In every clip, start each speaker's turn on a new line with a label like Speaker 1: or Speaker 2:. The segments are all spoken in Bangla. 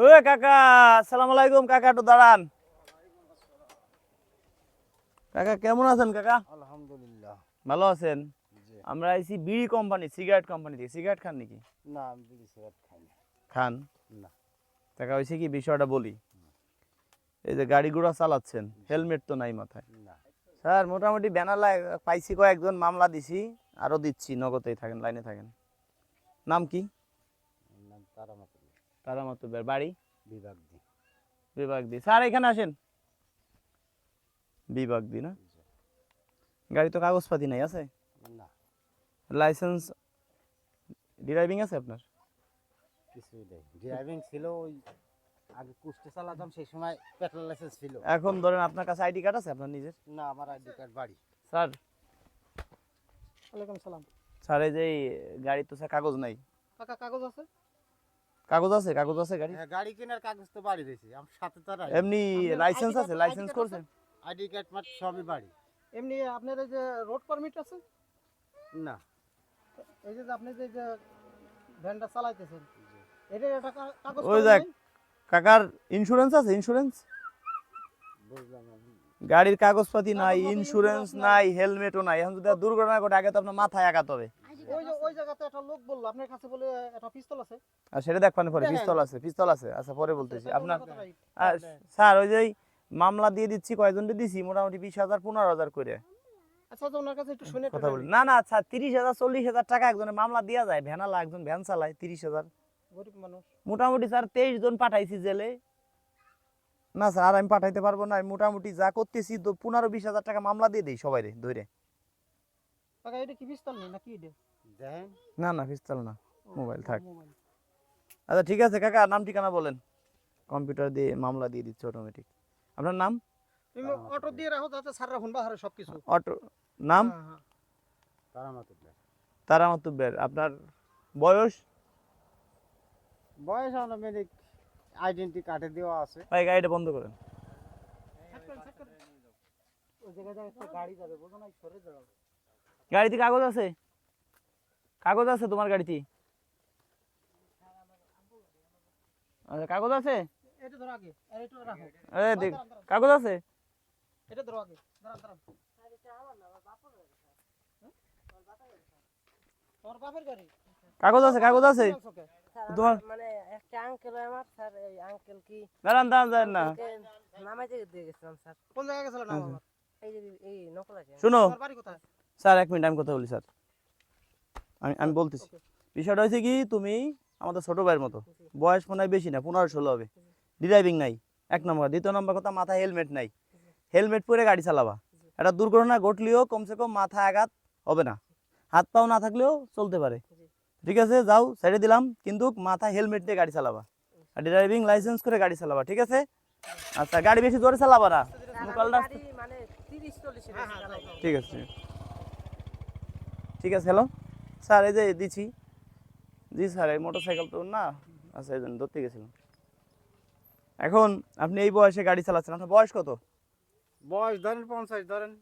Speaker 1: ও কাকা আসসালামু আলাইকুম কাকা একটু দাঁড়ান। কাকা কেমন আছেন কাকা?
Speaker 2: আলহামদুলিল্লাহ।
Speaker 1: ভালো আছেন? আমরা আইছি বিড়ি কোম্পানি সিগারেট কোম্পানি থেকে। সিগারেট খান নাকি?
Speaker 2: না আমি বিড়ি সিগারেট খাই না।
Speaker 1: খান?
Speaker 2: না।
Speaker 1: টাকা হয়েছে কি বিষয়টা বলি। এই যে গাড়ি ঘোড়া চালাচ্ছেন হেলমেট তো নাই মাথায়।
Speaker 2: না।
Speaker 1: স্যার মোটামুটি ব্যানার পাইছি কয়েকজন মামলা দিছি আরও দিচ্ছি নগদেই থাকেন লাইনে থাকেন। নাম কি?
Speaker 2: নাম
Speaker 1: তারা মাতুবের বাড়ি?
Speaker 2: বিভাগ দি।
Speaker 1: বিভাগ দি। স্যার এখানে আসেন। বিভাগ দি না। গাড়ি তো কাগজপাতি নাই আছে?
Speaker 2: না।
Speaker 1: লাইসেন্স ড্রাইভিং আছে আপনার?
Speaker 2: কিছুই নেই। ড্রাইভিং ছিল ওই আগে কুষ্টে চালাতাম সেই সময় পেট্রোল লাইসেন্স ছিল।
Speaker 1: এখন ধরেন আপনার কাছে আইডি কার্ড আছে আপনার নিজের?
Speaker 2: না আমার আইডি কার্ড বাড়ি।
Speaker 1: স্যার।
Speaker 3: ওয়ালাইকুম সালাম।
Speaker 1: স্যার এই যে গাড়ি তো স্যার কাগজ নাই।
Speaker 3: কাকা কাগজ আছে?
Speaker 1: কাগজ আছে কাগজ আছে গাড়ি?
Speaker 2: হ্যাঁ গাড়ি কেনার কাগজ তো বাড়ি রয়েছে আমার সাথে তার
Speaker 1: এমনি লাইসেন্স আছে লাইসেন্স করছেন?
Speaker 2: আইডি কার্ড মাঠ সবই বাড়ি।
Speaker 3: এমনি আপনার এই যে রোড পারমিট আছে?
Speaker 2: না।
Speaker 3: এই যে আপনি যে যে ভ্যানটা চালাইতেছেন এটা একটা কাগজ
Speaker 1: ওই দেখ। কাকার ইন্স্যুরেন্স আছে ইন্স্যুরেন্স
Speaker 2: বুঝলাম
Speaker 1: গাড়ির কাগজপাতি নাই ইন্স্যুরেন্স নাই। হেলমেটও নাই। এখন যদি দুর্ঘটনা ঘটে আগে তো আপনার মাথায় আঘাত হবে।
Speaker 3: ওই যে ওই জায়গাতে একটা লোক বলল আপনার কাছে বলে একটা পিস্তল আছে।
Speaker 1: আর সেটা দেখবেন পরে পিস্তল আছে পিস্তল আছে। আচ্ছা পরে বলতেছি। আপনার
Speaker 3: বললে কত right?
Speaker 1: আর স্যার ওই যে মামলা দিয়ে দিচ্ছি কয়জনকে দিছি? মোটামুটি বিশ হাজার পনেরো হাজার করে।
Speaker 3: আচ্ছা তো ওনার কাছে একটু শুনে
Speaker 1: কথা বলি। না না আচ্ছা তিরিশ হাজার চল্লিশ হাজার টাকা একজনের মামলা দেওয়া যায়। ভ্যানালা একজন ভ্যান চালায় তিরিশ হাজার।
Speaker 3: গরিব মানুষ।
Speaker 1: মোটামুটি স্যার তেইশ জন পাঠাইছি জেলে। না স্যার আর আমি পাঠাইতে পারব না। আমি মোটামুটি যা করতেছি পনেরো বিশ হাজার টাকা মামলা দিয়ে দিই সবাই ধরে
Speaker 3: এটা কি পিস্তল নেই নাকি এটা?
Speaker 2: দেখেন
Speaker 1: না না পিস্তল না মোবাইল থাক। আচ্ছা ঠিক আছে কাকা নাম ঠিকানা বলেন। কম্পিউটার দিয়ে মামলা দিয়ে দিচ্ছে অটোমেটিক আপনার নাম?
Speaker 3: তুমি অটো দিয়ে রাখো যাতে স্যার রাখুন বাহারে সবকিছু।
Speaker 1: অটো নাম?
Speaker 3: হ্যাঁ, হ্যাঁ।
Speaker 1: তারা মাতুব্বের আপনার বয়স?
Speaker 2: বয়স অটোমেটিক আইডেন্টি কার্ডে দেওয়া আছে।
Speaker 1: ভাই গাড়িটা বন্ধ করেন।
Speaker 3: গাড়ি যাবে বোঝো না সরে যাও।
Speaker 1: গাড়িতে কাগজ আছে? কাগজ আছে তোমার গাড়িতে? আচ্ছা কাগজ আছে। কাগজ আছে? কাগজ আছে কাগজ আছে? তোমার-
Speaker 4: মানে একটা আঙ্কেল আমার স্যার এই আঙ্কেল কি?
Speaker 1: দাঁড়ান দাঁড়ান দাঁড়ান না।
Speaker 4: নামাইতে দিয়ে গেছিলাম স্যার।
Speaker 3: কোন জায়গায় গেছিল না
Speaker 4: এই এই নকল আছে
Speaker 1: শুনো।
Speaker 3: তোমার বাড়ি কোথায়?
Speaker 1: স্যার এক মিনিট আমি কথা বলি স্যার। আমি আমি বলতেছি। বিষয়টা হয়েছে কি তুমি আমাদের ছোট ভাইয়ের মতো বয়স মনে হয় বেশি না পনেরো ষোলো হবে। ড্রাইভিং নাই এক নম্বর। দ্বিতীয় নম্বর কথা মাথায় হেলমেট নাই। হেলমেট পরে গাড়ি চালাবা। একটা দুর্ঘটনা ঘটলেও কমসে কম মাথা আঘাত হবে না। হাত পাও না থাকলেও চলতে পারে। ঠিক আছে যাও ছেড়ে দিলাম। কিন্তু মাথায় হেলমেট দিয়ে গাড়ি চালাবা। আর ড্রাইভিং লাইসেন্স করে গাড়ি চালাবা ঠিক আছে? আচ্ছা গাড়ি বেশি জোরে চালাবা না।
Speaker 4: মানে।
Speaker 1: ঠিক আছে। ঠিক আছে। হ্যালো স্যার এই যে দিচ্ছি জি স্যার এই মোটর সাইকেল তো না। আচ্ছা এই জন্য ধরতে গেছিলাম। এখন আপনি এই বয়সে গাড়ি চালাচ্ছেন আপনার বয়স কত?
Speaker 2: বয়স ধরেন পঞ্চাশ ধরেন।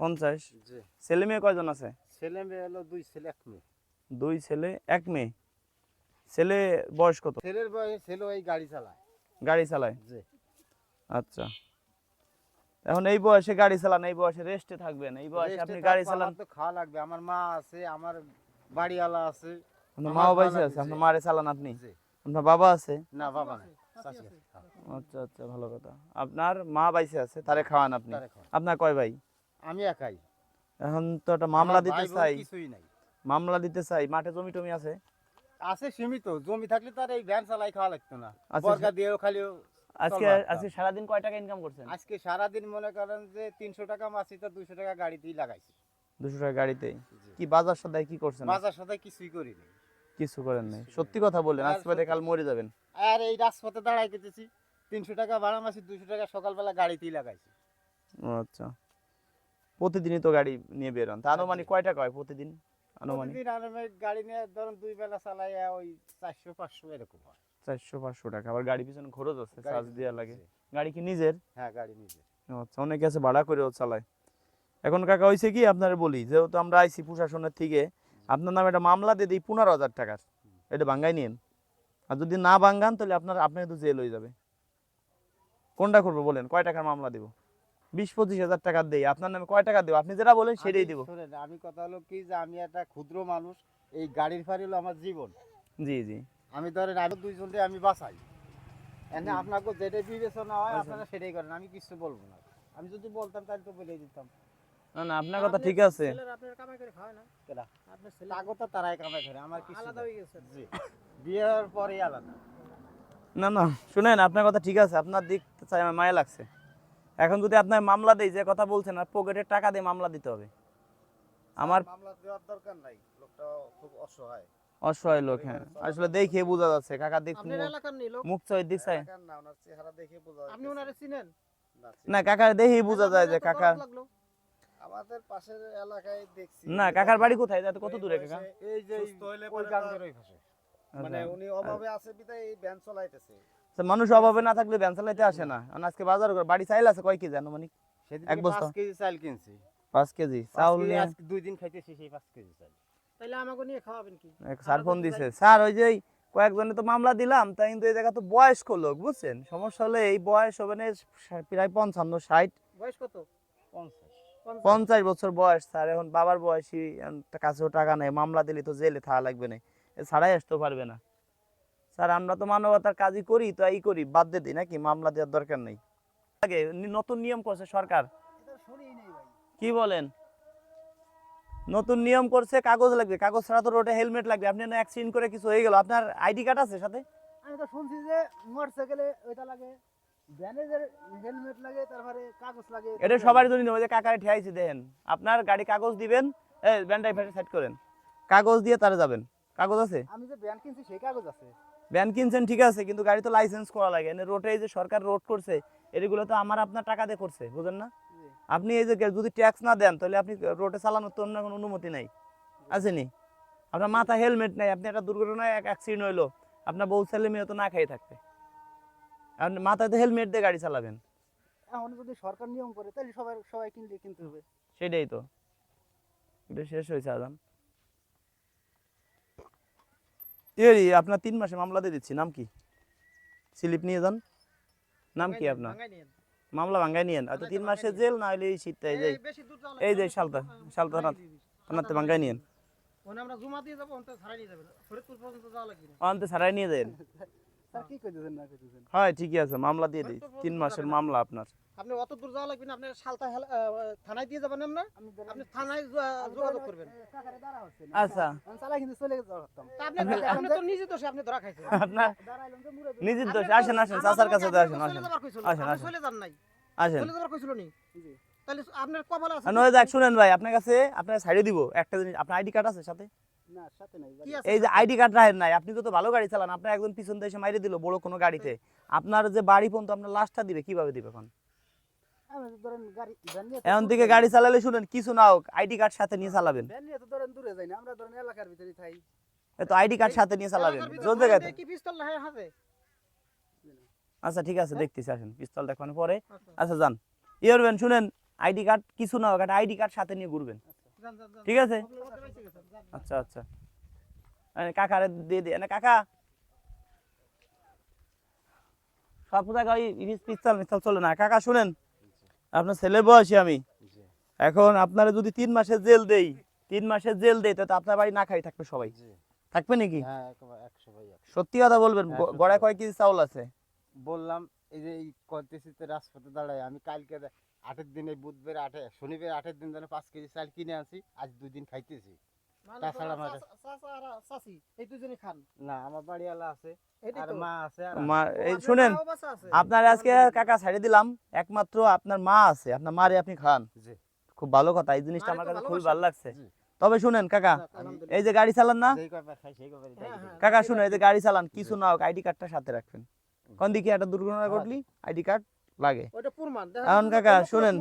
Speaker 1: পঞ্চাশ?
Speaker 2: জি।
Speaker 1: ছেলে মেয়ে কয়জন আছে?
Speaker 2: ছেলে মেয়ে হলো দুই ছেলে এক মেয়ে।
Speaker 1: দুই ছেলে এক মেয়ে। ছেলে বয়স কত?
Speaker 2: ছেলের বয়স ছেলে এই গাড়ি চালায়।
Speaker 1: গাড়ি চালায়?
Speaker 2: জি।
Speaker 1: আচ্ছা। এখন এই বয়সে গাড়ি চালান এই বয়সে রেস্টে থাকবেন এই বয়সে আপনি গাড়ি চালান।
Speaker 2: তো খাওয়া লাগবে। আমার মা আছে আমার বাড়িওয়ালা আছে
Speaker 1: আপনার
Speaker 2: আমার
Speaker 1: মাও বাইসে আছে। আপনার মারে চালান আপনি। আপনার বাবা আছে?
Speaker 2: না বাবা নাই হ্যাঁ,
Speaker 1: আচ্ছা আচ্ছা ভালো কথা। আপনার মা বাইসে আছে তারে খাওয়ান আপনি। আপনার কয় ভাই?
Speaker 2: আমি একাই।
Speaker 1: এখন তো একটা মামলা দিতে চাই।
Speaker 2: কিছুই নাই।
Speaker 1: মামলা দিতে চাই মাঠে জমি টমি আছে?
Speaker 2: আছে সীমিত জমি থাকলে তার এই ভ্যান চালাই খাওয়া লাগতো না।
Speaker 1: আচ্ছা,
Speaker 2: বর্গা দিয়েও খালি
Speaker 1: আজকে। আজকে সারাদিন কয় টাকা ইনকাম করছেন?
Speaker 2: আজকে সারাদিন মনে করেন যে তিনশো টাকা মাসি তো দুশো টাকা গাড়িতেই লাগাইছি।
Speaker 1: দুশো টাকা গাড়িতে কি বাজার সদাই কি করছেন?
Speaker 2: বাজার সাথে কিছুই করিনি
Speaker 1: কিছু করেন নাই। সত্যি কথা বললেন আজ
Speaker 2: আর
Speaker 1: কাল মরে যাবেন।
Speaker 2: আর এই রাজপথে দাঁড়াই কেটেছি তিনশো টাকা ভাড়া মাসি দুশো টাকা সকালবেলা গাড়িতেই লাগাইছি।
Speaker 1: আচ্ছা। প্রতিদিনই তো গাড়ি নিয়ে বেরোন তা আনুমানিক কয় টাকা হয় প্রতিদিন? আনুমানিক?
Speaker 2: প্রতিদিন আনুমানিক গাড়ি নিয়ে ধরুন দুই বেলা চালাই ওই চারশো পাঁচশো এরকম হয়।
Speaker 1: চারশো পাঁচশো টাকা। আবার গাড়ি পিছনে খরচ আছে চার্জ দেওয়া লাগে। গাড়ি কি নিজের?
Speaker 2: হ্যাঁ গাড়ি নিজে
Speaker 1: ও আচ্ছা অনেকে আছে ভাড়া করেও চালায়। এখন কাকা হয়েছে কি আপনারা বলি যেহেতু আমরা আইসি প্রশাসনের থেকে আপনার নামে একটা মামলা দিয়ে দিই পনেরো হাজার টাকার। এটা ভাঙ্গাই নিন আর যদি না ভাঙ্গান তাহলে আপনার আপনার তো জেল হয়ে যাবে। কোনটা করব বলেন? কয় টাকার মামলা দিব? বিশ পঁচিশ হাজার টাকা দেই। আপনার নামে কয় টাকা দেবো? আপনি যেটা বলেন সেটাই দিব।
Speaker 2: আমি কথা হলো কি যে আমি একটা ক্ষুদ্র মানুষ এই গাড়ির ফাড়ি হলো আমার জীবন।
Speaker 1: জি জি।
Speaker 2: আমি ধরেন আমি দুইজনকে আমি বাঁচাই। এনে আপনাকে যেটা বিবেচনা হয় আপনারা সেটাই করেন আমি কিছু বলব না। আমি যদি বলতাম তাহলে তো বলে দিতাম।
Speaker 1: না না আপনার কথা ঠিক আছে।
Speaker 3: আপনার কামাই করে খাওয়ায় না?
Speaker 2: কেডা?
Speaker 3: আপনার ছেলে
Speaker 2: তাগো তারাই কামাই করে আমার কিছু
Speaker 3: আলাদা হয়ে গেছে।
Speaker 2: জি। বিয়ের পরেই আলাদা।
Speaker 1: না না শুনেন আপনার কথা ঠিক আছে আপনার দিক চাই আমার মায়া লাগছে। এখন যদি আপনার মামলা দেই যে কথা বলছেন আর পকেটের টাকা দিয়ে মামলা দিতে হবে। আমার
Speaker 2: মামলা দেওয়ার দরকার নাই লোকটা খুব অসহায়।
Speaker 1: অসহায় লোক হ্যাঁ। আসলে দেখে বোঝা যাচ্ছে
Speaker 3: লোক?
Speaker 1: মুখ চয়।
Speaker 2: এলাকার না ওনার চেহারা দেখে বোঝা
Speaker 3: আপনি ওনারে চিনেন?
Speaker 2: না,
Speaker 1: না কাকার দেখেই বোঝা যায় যে কাকা
Speaker 2: আমাদের পাশের এলাকায় দেখছি।
Speaker 1: না কাকার বাড়ি কোথায়? যাতে কত দূরে কাকা?
Speaker 2: এই যে ওই গাঙ্গের ওই পাশে। মানে
Speaker 1: আচ্ছা।
Speaker 2: উনি অভাবে আছে বিধায় এই ভ্যান চলাইতেছে।
Speaker 1: মানুষ অভাবে না থাকলে ভ্যান চালাইতে আসে না। আজকে বাজার করে বাড়ি চাইল আছে কয় কেজি আনুমানিক? এক বস্তা?
Speaker 2: পাঁচ কেজি চাল কিনছি।
Speaker 1: পাঁচ কেজি। চাউল নিয়ে
Speaker 2: আজকে দুই দিন খাইতেছি সেই পাঁচ কেজি চাল
Speaker 3: তাইলে আমাকে নিয়ে খাওয়াবেন কি?
Speaker 1: স্যার ফোন দিছে স্যার ওই যে কয়েকজনে তো মামলা দিলাম তাই কিন্তু এই জায়গা তো বয়স্ক লোক বুঝছেন? সমস্যা হলে এই বয়স হবে না প্রায় পঞ্চান্ন ষাট।
Speaker 3: বয়স কত?
Speaker 2: পঞ্চাশ।
Speaker 1: বছর বয়স স্যার এখন বাবার বয়সী কাছেও টাকা নেই মামলা দিলে তো জেলে থাকা লাগবে না। এ ছাড়াই আসতে পারবে না। স্যার আমরা তো মানবতার কাজই করি তো এই করি বাদ দিয়ে দিই নাকি? মামলা দেওয়ার দরকার নেই। আগে নতুন নিয়ম করছে সরকার।
Speaker 3: এটা শুনিই
Speaker 1: কি বলেন? নতুন নিয়ম করছে কাগজ লাগবে। কাগজ ছাড়া তো রোডে হেলমেট লাগবে। আপনি না অ্যাক্সিডেন্ট করে কিছু হয়ে গেল। আপনার আইডি কার্ড আছে সাথে?
Speaker 3: আমি তো শুনছি যে মোটরসাইকেলে ওইটা লাগে ভ্যানে হেলমেট লাগে তারপরে কাগজ লাগে।
Speaker 1: এটা সবার জন্য যে কাকারে ঠিয়াইছি দেখেন। আপনার গাড়ি কাগজ দিবেন এই ব্যান্ডাই ফেটে সাইড করেন। কাগজ দিয়ে তারে যাবেন। কাগজ আছে?
Speaker 3: আমি যে ভ্যান কিনছি সেই কাগজ আছে।
Speaker 1: ভ্যান কিনছেন ঠিক আছে কিন্তু গাড়ি তো লাইসেন্স করা লাগে। রোডে যে সরকার রোড করছে এগুলো তো আমার আপনার টাকা দিয়ে করছে বুঝেন না। আপনি এই যে যদি ট্যাক্স না দেন তাহলে আপনি রোডে চালানোর তো অন্য কোনো অনুমতি নাই। আসেনি? আপনার মাথা হেলমেট নাই আপনি একটা দুর্ঘটনায় এক অ্যাক্সিডেন্ট হইল আপনার বউ ছেলে মেয়ে তো না খেয়ে থাকবে। আপনি মাথায় তো হেলমেট দিয়ে গাড়ি চালাবেন।
Speaker 3: এখন যদি সরকার নিয়ম করে তাহলে সবাই সবাই কিনলে কিনতে হবে।
Speaker 1: সেটাই তো। এটা শেষ হয়েছে আজান এই আপনার তিন মাসে মামলা দিয়ে দিচ্ছি নাম কি? স্লিপ নিয়ে যান। নাম কি আপনার। মামলা ভাঙ্গাই নিয়েন। হয়তো তিন
Speaker 3: মাসে
Speaker 1: জেল না হলে এই শীতটা যাই
Speaker 3: এই যে
Speaker 1: এই যে
Speaker 3: দিবি।
Speaker 1: আপনার
Speaker 3: শালতা
Speaker 1: ভাঙ্গাই নিয়েন।
Speaker 3: ওখানে আমরা জুমা দিয়ে যাব ওখানে ছাড়াই নিয়ে যাবেন ফরিদপুর পর্যন্ত যাওয়া লাগবে না।
Speaker 1: অন্তে ছাড়াই নিয়ে যান
Speaker 3: স্যার কি কইতেছেন না কইতেছেন?
Speaker 1: হয় ঠিকই আছে মামলা দিয়ে দিই। তিন মাসের মামলা আপনার।
Speaker 3: আপনি অত দূর যাওয়া লাগবে না আপনি সালতা থানায় দিয়ে যাবেন আমরা আপনি থানায় যোগাযোগ করবেন।
Speaker 1: আচ্ছা।
Speaker 3: তা আপনি আপনি তো নিজে দোষে আপনি ধরা খাইছেন।
Speaker 1: আপনার নিজের দোষ। আসেন আসেন চাচার কাছে তো আসেন আসেন। আসেন, আসেন।
Speaker 3: চলে যান নাই।
Speaker 1: আসেন।
Speaker 3: চলে যাবার কইছিল নি। তাহলে আপনার কপালে আছে
Speaker 1: নয় দেখ শুনেন ভাই আপনার কাছে আপনার সাইডে দিব। একটা জিনিস আপনার আইডি কার্ড আছে সাথে? এই যে আইডি কার্ড রাখেন নাই আপনি তো ভালো গাড়ি চালান আপনার একজন পিছন দিয়ে এসে মাইরে দিল বড় কোনো গাড়িতে। আপনার যে বাড়ি পর্যন্ত আপনার লাস্টটা দিবে কীভাবে দিবে এখন? এখন থেকে গাড়ি চালালে শুনেন কিছু না হোক আইডি কার্ড সাথে নিয়ে চালাবেন।
Speaker 3: ভ্যান নিয়ে তো ধরেন দূরে যাই না আমরা ধরেন এলাকার ভিতরেই থাই।
Speaker 1: তো আইডি কার্ড সাথে নিয়ে চালাবেন জোর জায়গাতে। আচ্ছা ঠিক আছে দেখতেছি আসেন পিস্তল দেখানো পরে।
Speaker 3: আচ্ছা,
Speaker 1: আচ্ছা যান। ইয়ে করবেন শুনেন আইডি কার্ড কিছু না হোক একটা আইডি কার্ড সাথে নিয়ে ঘুরবেন।
Speaker 3: যান।
Speaker 1: ঠিক আছে। আচ্ছা আচ্ছা। কাকারে দিয়ে দিয়ে না কাকা। সব জায়গায় পিস্তল মিস্তল চলে না। কাকা শুনেন। আপনার ছেলে বয়সী আমি। এখন আপনারা যদি তিন মাসের জেল দেই তিন মাসের জেল দেই তাহলে আপনার বাড়ি না খাই থাকবে সবাই। থাকবে নাকি?
Speaker 2: হ্যাঁ।
Speaker 1: সত্যি কথা বলবেন গ- গড়ায়
Speaker 2: কথা।
Speaker 1: কয় কেজি চাউল আছে?
Speaker 2: বললাম এই যে এই কন্টেসিতে রাজপথে দাঁড়ায় আমি কালকে আটের দিনে বুধবার আটে শনিবার আটের দিন যেন পাঁচ কেজি চাল কিনে আনছি আজ দুই দিন খাইতেছি। তাছাড়া
Speaker 3: ধরেন
Speaker 2: আমার-
Speaker 3: চাচা- চাচা আর চাচি, এই দুজনে খান।
Speaker 2: না আমার বাড়িওয়ালা আছে আর মা আছে আর
Speaker 1: মা এই শুনেন
Speaker 3: মাও বাঁচা আছে?
Speaker 1: আপনার আজকে কাকা ছাড়ে দিলাম একমাত্র আপনার মা আছে আপনার মারে আপনি খান।
Speaker 2: জি।
Speaker 1: খুব ভালো কথা এই জিনিসটা আমার কাছে খুবই ভালো লাগছে। তবে শুনেন কাকা এই যে গাড়ি চালান না?
Speaker 3: হ্যাঁ, হ্যাঁ।
Speaker 1: কাকা শুনে এই যে গাড়ি চালান কিছু না হোক আইডি কার্ডটা সাথে রাখবেন। কোন দিকে একটা দুর্ঘটনা
Speaker 2: হ্যাঁ।
Speaker 1: ঘটলি আইডি কার্ড লাগে। এখন কাকা, শুনেন।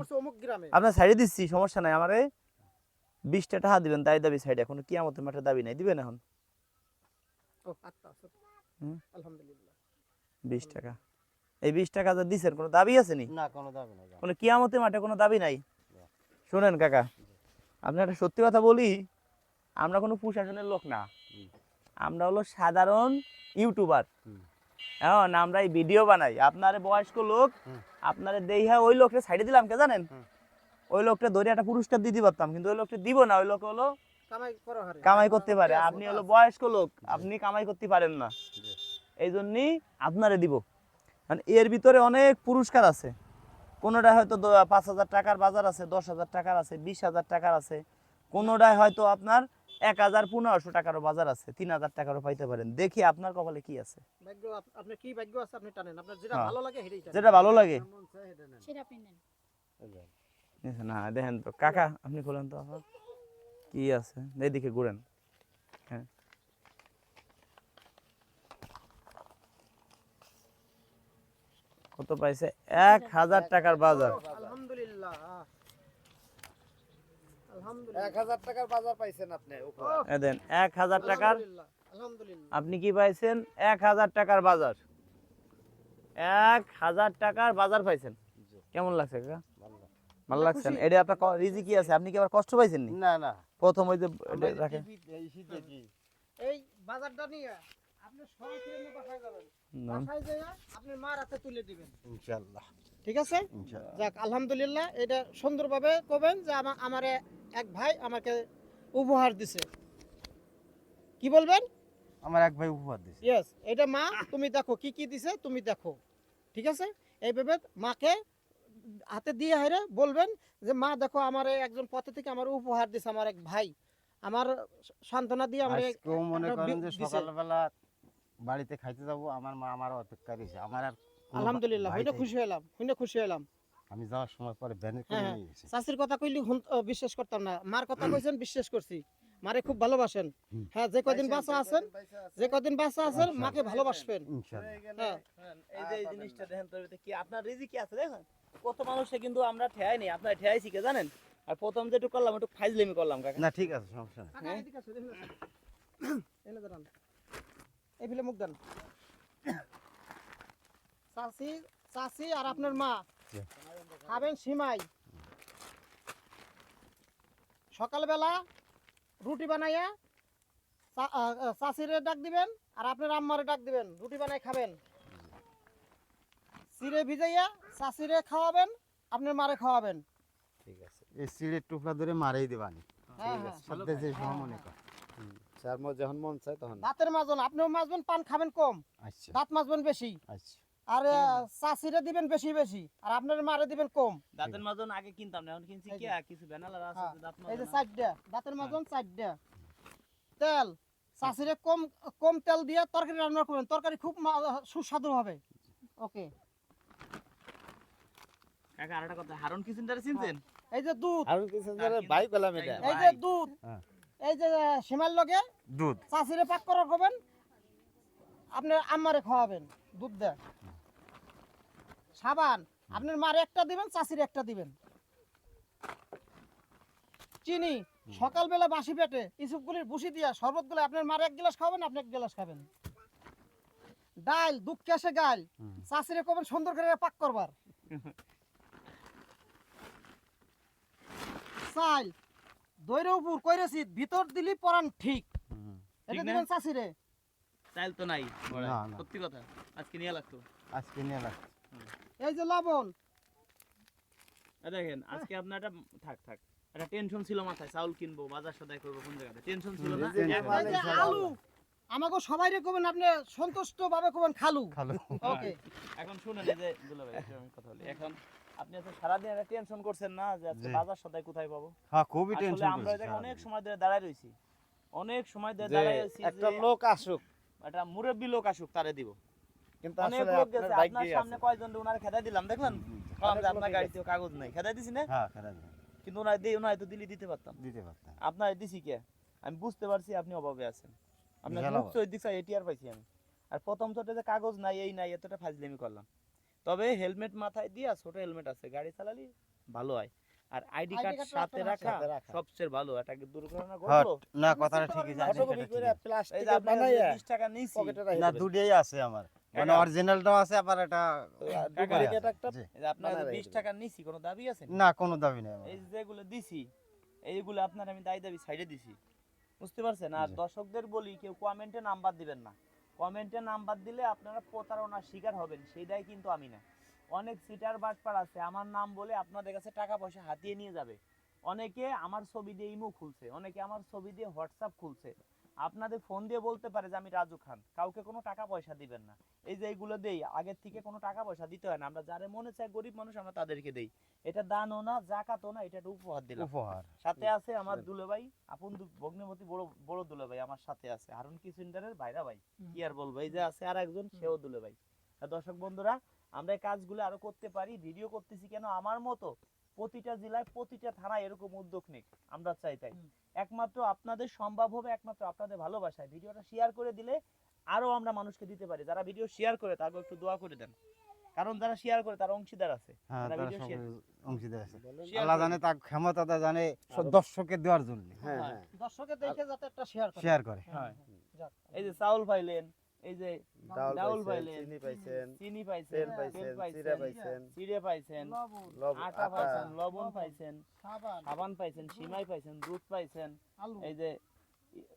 Speaker 1: আপনার সাইডে দিচ্ছি সমস্যা নাই আমারে বিশটা টাকা দিবেন তাই দাবি সাইডে কোনো কিয়ামতের মাঠে দাবি নাই দিবেন এখন?
Speaker 3: ও, আচ্ছা, আচ্ছা।
Speaker 1: বিশ টাকা। এই বিশ টাকা যা দিছেন কোনো দাবি আছে নি?
Speaker 2: না কোনো দাবি নাই
Speaker 1: কোনো কিয়ামতের মাঠে কোনো দাবি নাই? শুনেন কাকা আপনি একটা সত্যি কথা বলি আমরা কোনো প্রশাসনের লোক না। আমরা হলো সাধারণ ইউটিউবার। এখন আমরা এই ভিডিও বানাই। আপনার বয়স্ক লোক। আপনার দেহা ওই লোকটা সাইডে দিলাম কে জানেন। ওই লোকটা ধরে একটা পুরস্কার দিতে পারতাম কিন্তু ওই লোকটা দিব না ওই লোক হলো
Speaker 3: কামাই করো হারে।
Speaker 1: কামাই করতে পারে। আপনি হলো বয়স্ক লোক আপনি কামাই করতে পারেন না। এই জন্যই আপনারে দিব। কারণ এর ভিতরে অনেক পুরস্কার আছে। কোনোটা হয়তো পাঁচ হাজার টাকার বাজার আছে দশ হাজার টাকার আছে বিশ হাজার টাকার আছে। কোনোটায় হয়তো আপনার এক হাজার পনেরোশো টাকারও বাজার আছে তিন হাজার টাকারও পাইতে পারেন। দেখি আপনার কপালে কি আছে।
Speaker 3: ভাগ্য আপ- আপনার কি ভাগ্য আছে আপনি টানেন। আপনার যেটা
Speaker 1: হ্যাঁ।
Speaker 3: ভালো লাগে
Speaker 1: না দেখেন তো কাকা আপনি খোলেন তো আবার। কি আছে? এইদিকে ঘুরেন। হ্যাঁ। কত পাইছে? এক হাজার টাকার বাজার।
Speaker 3: আলহামদুলিল্লাহ
Speaker 2: আপনি
Speaker 1: কি পাইছেন? এক হাজার টাকার বাজার। এক হাজার টাকার বাজার পাইছেন। কেমন লাগছে কাকা?
Speaker 2: ভালো।
Speaker 1: লাগছে এটা আপনার রিজি কি আছে? আপনি কি আবার কষ্ট পাইছেন না
Speaker 2: না।
Speaker 1: প্রথম ওই যে
Speaker 2: আমরা
Speaker 1: রাখেন।
Speaker 2: এই
Speaker 3: বাজারটা নিয়ে আপনি সরাসরি নিয়ে বাসায় যাবেন। বাসায় যেয়ে আপনি মার হাতে তুলে দিবেন।
Speaker 2: ইনশাআল্লাহ।
Speaker 3: ঠিক আছে? যাক আলহামদুলিল্লাহ এটা সুন্দরভাবে করবেন যে আমা- আমারে এক ভাই আমাকে উপহার দিছে। কি বলবেন?
Speaker 2: আমার এক ভাই উপহার দিয়েছে
Speaker 3: ইয়েস এটা মা তুমি দেখো কি কি দিছে তুমি দেখো। ঠিক আছে? এইভাবে মাকে হাতে দিয়ে হাইরে বলবেন যে মা দেখো আমার একজন পথে থেকে আমার উপহার দিছে আমার এক ভাই। আমার সান্ত্বনা দিয়ে আমার
Speaker 2: মনে করেন যে সকালবেলা বাড়িতে খাইতে যাব আমার মা আমার অপেক্ষা রয়েছে। আমার আর
Speaker 3: আলহামদুলিল্লাহ
Speaker 2: ভাই
Speaker 3: খুশি হলাম হইলে খুশি হলাম
Speaker 2: আমি যাওয়ার সময় পরে ভ্যানে করে
Speaker 3: হ্যাঁ,
Speaker 2: নিয়ে গেছি।
Speaker 3: চাষির কথা কইলি বিশ্বাস করতাম না। মার কথা কইছেন বিশ্বাস করছি। মারে খুব ভালোবাসেন। হ্যাঁ যে কদিন বাঁচা আছেন যে কদিন বাঁচা আছেন মাকে ভালোবাসবেন।
Speaker 2: ইনশাআল্লাহ
Speaker 3: হ্যাঁ
Speaker 1: এই যে এই জিনিসটা দেখেন ভিতরে কি আপনার রিজি কি আছে দেখেন? কত মানুষে কিন্তু আমরা ঠেয়াই নেই আপনার ঠেয়াইছি কে জানেন? আর প্রথম যেটু করলাম একটু ফাইজলেমি করলাম কাকা।
Speaker 2: না ঠিক আছে সমস্যা নেই।
Speaker 3: কাকা, এদিকে আসো, এনে দাঁড়ান। এই ফেলে মুখ দেন। চাচি চাচি আর আপনার মা। খাবেন সিমাই। সকালবেলা রুটি বানাইয়া চা- আহ, আহ, চাচিরে ডাক দিবেন আর আপনার আম্মারে ডাক দিবেন রুটি বানাই খাবেন। চিড়ে ভিজাইয়া খাওয়াবেন আপনার মারে খাওয়াবেন।
Speaker 2: ঠিক আছে। এই সিলেট টুকরা ধরে মারাই দেবানি।
Speaker 3: হ্যাঁ হ্যাঁ।
Speaker 2: স্যার যখন মন চায় তখন
Speaker 3: দাঁতের মাজন আপনিও মাজবেন পান খাবেন কম।
Speaker 2: আচ্ছা।
Speaker 3: দাঁত মাজবেন বেশি।
Speaker 2: আচ্ছা।
Speaker 3: আর চাষিরে দিবেন বেশি বেশি আর আপনার মারে দিবেন কম।
Speaker 1: দাঁতের মাজন আগে কিনতাম না এখন কিনছি কি কিছু ব্যানালার আছে
Speaker 3: হ্যাঁ,
Speaker 1: যে
Speaker 3: এই যে চারটা দাঁতের মাজন চারটা তেল। চাষিরে কম কম তেল দিয়ে তরকারি রান্না করবেন। তরকারি খুব সুস্বাদু হবে। ওকে।
Speaker 1: কাকা আরেকটা কথা হারুন কিচেনটারে চিনছেন?
Speaker 3: এই যে দুধ।
Speaker 2: আর কিছু
Speaker 1: ধরে
Speaker 2: বাইক এটা।
Speaker 1: এটা।
Speaker 3: এই যে দুধ।
Speaker 2: হ্যাঁ।
Speaker 3: এই যে সীমার লগে
Speaker 2: দুধ।
Speaker 3: চাষিরে পাক করা করবেন আপনার আম্মারে খাওয়াবেন দুধ দেয় সাবান আপনার মারে একটা দিবেন চাষির একটা দিবেন। চিনি সকালবেলা বাসি পেটে ইসুপগুলির বুসি দিয়া শরবতগুলো আপনার মারে এক গ্লাস খাবেন আপনি এক গ্লাস খাবেন। ডাল দুধ কেসে গাল। চাষিরে কবেন সুন্দর করে পাক করবার। চাল দইরে উপর কইরেছি ভিতর দিলি পরান ঠিক। এটা
Speaker 1: না?
Speaker 3: দিবেন চাষিরে
Speaker 1: চাইল তো নাই। সত্যি কথা। আজকে নিয়ে লাগতো।
Speaker 2: আজকে নিয়ে লাগছে।
Speaker 3: এই যে লবণ।
Speaker 1: দেখেন আজকে আপনার একটা থাক থাক। একটা টেনশন ছিল মাথায় চাউল কিনবো বাজার সদাই করব কোন জায়গাতে? টেনশন ছিল না?
Speaker 3: আলু আমাকে সবাই কবেন আপনি সন্তুষ্ট ভাবে কবেন খালু।
Speaker 2: খালো।
Speaker 3: ওকে
Speaker 1: এখন শুনেন এই যে দুলা ভাই আমি কথা বলি। এখন আপনি আজকে সারাদিন একটা টেনশন করছেন না যে আজকে বাজার সদাই কোথায় পাবো?
Speaker 2: হ্যাঁ খুবই টেনশন
Speaker 1: আমরা অনেক সময় ধরে দাঁড়ায় রইছি অনেক সময় ধরে দাঁড়ায় রইছি
Speaker 2: একটা লোক আসুক।
Speaker 1: একটা মুরব্বী লোক আসুক তারে দিব।
Speaker 2: কিন্তু
Speaker 1: অনেক লোক গেছে আপনার সামনে কয়জন উনার খেদাই দিলাম দেখলেন। যে আপনার গাড়িতে কাগজ নাই। খেদাই দিছি না?
Speaker 2: হ্যাঁ খেলা দিবেন।
Speaker 1: কিন্তু ওনার দিয়ে ওনার তো দিলি দিতে পারতাম।
Speaker 2: দিতে পারতেন
Speaker 1: আপনার দিছি কে? আমি বুঝতে পারছি আপনি অভাবে আছেন। আপনার মুখ। চোখ দিছে এটি আর পাইছি আমি। আর প্রথম ছোটে যে কাগজ নাই এই নাই এতটা ফাজলামি করলাম। তবে হেলমেট মাথায় দিয়া ছোট হেলমেট আছে গাড়ি চালালি ভালো হয়। আর আইডি কার্ড সাথে রাখা সবচেয়ে ভালো একটা দুর্ঘটনা
Speaker 2: হ্যাঁ,
Speaker 1: ঘটলো?
Speaker 2: না কথাটা ঠিকই জানি
Speaker 3: ফটোকপি করে
Speaker 1: এই যে
Speaker 3: প্লাস্টিকে
Speaker 1: আপনার
Speaker 3: বানাইয়া
Speaker 1: 20 টাকা নিছি
Speaker 3: পকেটে
Speaker 2: না দুটোই আছে আমার। মানে অরিজিনালটাও আছে আবার এটা duplicate
Speaker 3: একটা
Speaker 1: এই যে আপনার 20 টাকা নিছি কোনো দাবি আছে
Speaker 2: না কোনো দাবি নেই আমার।
Speaker 1: এই যে যেগুলো দিছি এইগুলো আপনার আমি দায় দাবি সাইডে দিছি। বুঝতে পারছেন? আর। দর্শকদের বলি কেউ কমেন্টে নাম্বার দিবেন না। কমেন্টে নাম্বার দিলে আপনারা প্রতারণার শিকার হবেন, সেটাই কিন্তু আমি না। অনেক সিটার বাটপার আছে, আমার নাম বলে আপনাদের কাছে টাকা পয়সা হাতিয়ে নিয়ে যাবে। অনেকে আমার ছবি দিয়ে ইমো খুলছে, অনেকে আমার ছবি দিয়ে হোয়াটসঅ্যাপ খুলছে। আপনাদের ফোন দিয়ে বলতে পারে যে আমি রাজু খান। কাউকে কোনো টাকা পয়সা দিবেন না। এই যে এইগুলো দেই আগের থেকে কোনো টাকা পয়সা দিতে হয় না। আমরা যারে মনে চায় গরিব মানুষ আমরা তাদেরকে দেই। এটা দানও না জাকাতও না এটা একটা উপহার দিলাম।
Speaker 2: উপহার।
Speaker 1: সাথে আছে আমার দুলে ভাই আপন দু- বড় বড় দুলে ভাই আমার সাথে আছে। হারুন কিসেন্টারের ভাইরা ভাই। কি আর বলব? এই যে আছে আর একজন সেও দুলে ভাই। দর্শক বন্ধুরা আমরা এই কাজগুলো আরও করতে পারি ভিডিও করতেছি কেন? আমার মতো প্রতিটা জেলায় প্রতিটা থানায় এরকম উদ্যোগ নিক আমরা চাই তাই। একমাত্র আপনাদের সম্ভব হবে একমাত্র আপনাদের ভালোবাসায়। ভিডিওটা শেয়ার করে দিলে আরও আমরা মানুষকে দিতে পারি। যারা ভিডিও শেয়ার করে তাকে একটু দোয়া করে দেন। কারণ যারা শেয়ার করে তারা অংশীদার আছে।
Speaker 2: হ্যাঁ অংশীদার আছে। আল্লাহ জানে তার ক্ষমতাটা জানে দর্শকের দেওয়ার জন্য।
Speaker 3: হ্যাঁ দর্শকে দেখে যাতে একটা শেয়ার করে।
Speaker 2: শেয়ার করে।
Speaker 1: হ্যাঁ। এই যে চাউল পাইলেন এই যে
Speaker 5: ডাউল
Speaker 1: পাইলেন,
Speaker 5: চিনি পাইছেন
Speaker 1: চিনি পাইছেন
Speaker 5: তেল পাইছেন
Speaker 1: পাইছেন
Speaker 5: পাইছেন
Speaker 1: চিড়ে পাইছেন
Speaker 3: লবণ
Speaker 1: আটা পাইছেন লবণ পাইছেন
Speaker 3: সাবান
Speaker 1: সাবান পাইছেন সিমাই পাইছেন দুধ পাইছেন এই যে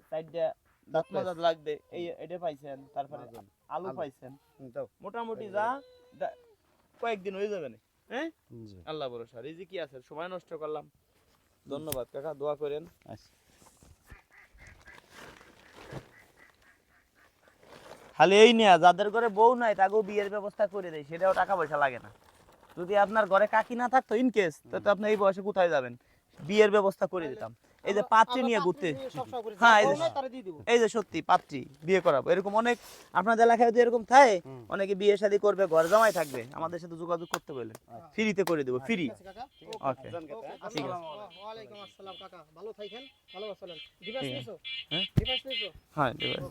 Speaker 1: সাইডটা দাঁত মাজাত লাগবে এই এটা পাইছেন তারপরে আলু। পাইছেন। মোটামুটি যা কয়েকদিন হয়ে যাবে না হ্যাঁ। আল্লাহ ভরসা রিজি কি আছে সময় নষ্ট করলাম। ধন্যবাদ কাকা দোয়া করেন।
Speaker 2: আচ্ছা।
Speaker 1: খালি এই নিয়ে, যাদের ঘরে বউ নাই, তাকেও বিয়ের ব্যবস্থা করে দেয়, সেটাও টাকা পয়সা লাগে না। যদি আপনার ঘরে কাকি না থাকতো ইন কেস তো আপনি এই বয়সে কোথায় যাবেন? বিয়ের ব্যবস্থা করে দিতাম। এই যে পাত্রী নিয়ে ঘুরতে হ্যাঁ, এই যে- সত্যি পাত্রী বিয়ে করাবো। এরকম অনেক আপনাদের এলাকায় যদি এরকম থাকে অনেকে বিয়ে শাদী করবে ঘর জামাই থাকবে। আমাদের সাথে যোগাযোগ করতে বললেন ফ্রিতে করে দেবো ফ্রি।
Speaker 3: ঠিক আছে কাকা।
Speaker 1: ওকে।
Speaker 3: ঠিক
Speaker 1: আছে।
Speaker 3: ওয়ালাইকুম আসসালাম কাকা। ভালো থাকেন ভালো আছেন। ডিভাইস
Speaker 1: ঠিক আছে।
Speaker 3: নিছো?
Speaker 1: হ্যাঁ?
Speaker 3: নিছো?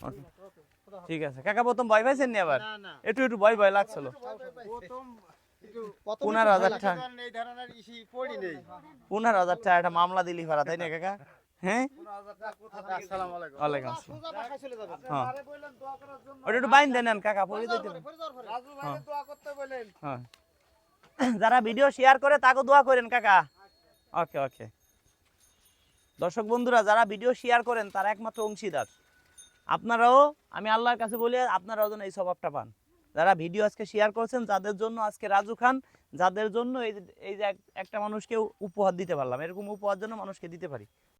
Speaker 1: হ্যাঁ। ঠিক কাকা প্রথম ভয় পাইছেন নি আবার? একটু একটু ভয় ভয় লাগছিল।
Speaker 2: প্রথমে
Speaker 1: পনেরো হাজার টাকা
Speaker 3: লাগে।
Speaker 2: এই ধরনের ইসি পড়ি নেই।
Speaker 1: পনেরো হাজার টাকা একটা মামলা দিলি ফারা তাই না কাকা? হ্যাঁ? ওয়ালাইকুম আসসালাম
Speaker 3: সোজা বাসায় চলে যাবেন।
Speaker 1: হ্যাঁ।
Speaker 2: আরে বললেন দোয়া করার জন্য।
Speaker 1: ওটা একটু বাইন দেন কাকা পরে
Speaker 3: পরে
Speaker 1: দিতে
Speaker 3: যাওয়ার পরে, পরে যাওয়ার পরে।
Speaker 2: রাজু ভাইকে দোয়া করতে বলেন।
Speaker 1: হ্যাঁ। যারা ভিডিও শেয়ার করে তাকে দোয়া করেন কাকা। ওকে ওকে। দর্শক বন্ধুরা যারা ভিডিও শেয়ার করেন তারা একমাত্র অংশীদার। আপনারাও আমি আল্লাহর কাছে বলি আপনারাও যেন এই স্বভাবটা পান। যারা ভিডিও আজকে শেয়ার করছেন, যাদের জন্য আজকে রাজু খান, যাদের জন্য এই যে এই যে একটা মানুষকে উপহার দিতে পারলাম, এরকম উপহার জন্য মানুষকে দিতে পারি।